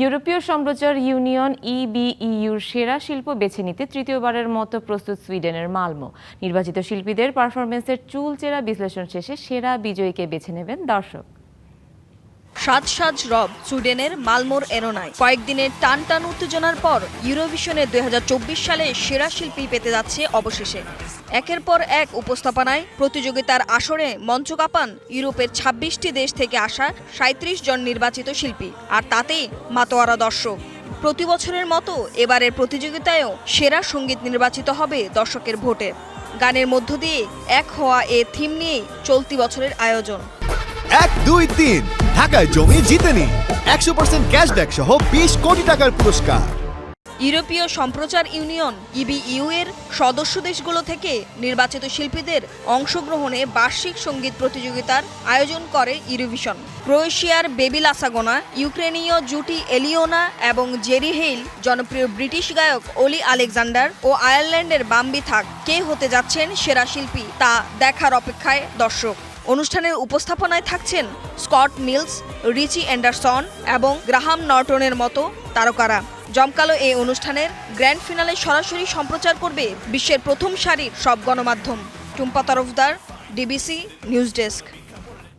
ইউরোপীয় সম্প্রচার union E ইবিইউর সেরা শিল্প বেছে নিতে তৃতীয়বারের মতো প্রস্তুত সুইডেনের মালমো। নির্বাচিত শিল্পীদের পারফরমেন্সের চুল চেরা বিশ্লেষণ শেষে সেরা বিজয়ীকে বেছে নেবেন দর্শক। সাজ সাজ রব সুইডেনের মালমোর এরোনায়। কয়েকদিনের টান টান উত্তেজনার পর ইউরোভিশনে দু হাজার চব্বিশ সালে সেরা শিল্পী পেতে যাচ্ছে অবশেষে। একের পর এক উপস্থাপনায় প্রতিযোগিতার আসরে মঞ্চ কাঁপান ইউরোপের ২৬টি দেশ থেকে আসা সাঁত্রিশ জন নির্বাচিত শিল্পী, আর তাতেই মাতোয়ারা দর্শক। প্রতি বছরের মতো এবারের প্রতিযোগিতায়ও সেরা সংগীত নির্বাচিত হবে দর্শকের ভোটে। গানের মধ্য দিয়ে এক হওয়া এ থিম নিয়েই চলতি বছরের আয়োজন। এক, দুই, তিন। ঢাকায় জমি জিতে নিন একশো পার্সেন্ট ক্যাশব্যাক সহ বিশ কোটি টাকার পুরস্কার। ইউরোপীয় সম্প্রচার ইউনিয়ন, ইবিইউ এর সদস্য দেশগুলো থেকে নির্বাচিত শিল্পীদের অংশগ্রহণে বার্ষিক সংগীত প্রতিযোগিতার আয়োজন করে ইউরোভিশন। ক্রোয়েশিয়ার বেবি লাসাগোনা, ইউক্রেনীয় জুটি এলিওনা এবং জেরি হেইল, জনপ্রিয় ব্রিটিশ গায়ক অলি আলেকজান্ডার ও আয়ারল্যান্ডের বাম্বি থাক কে হতে যাচ্ছেন সেরা শিল্পী তা দেখার অপেক্ষায় দর্শক। অনুষ্ঠানের উপস্থাপনায় থাকছেন স্কট মিলস, রিচি অ্যান্ডারসন এবং গ্রাহাম নর্টনের মতো তারকারা। জমকালো এই অনুষ্ঠানের গ্র্যান্ড ফিনালে সরাসরি সম্প্রচার করবে বিশ্বের প্রথম সারির সব গণমাধ্যম। Tumpa Tarafdar, DBC news desk.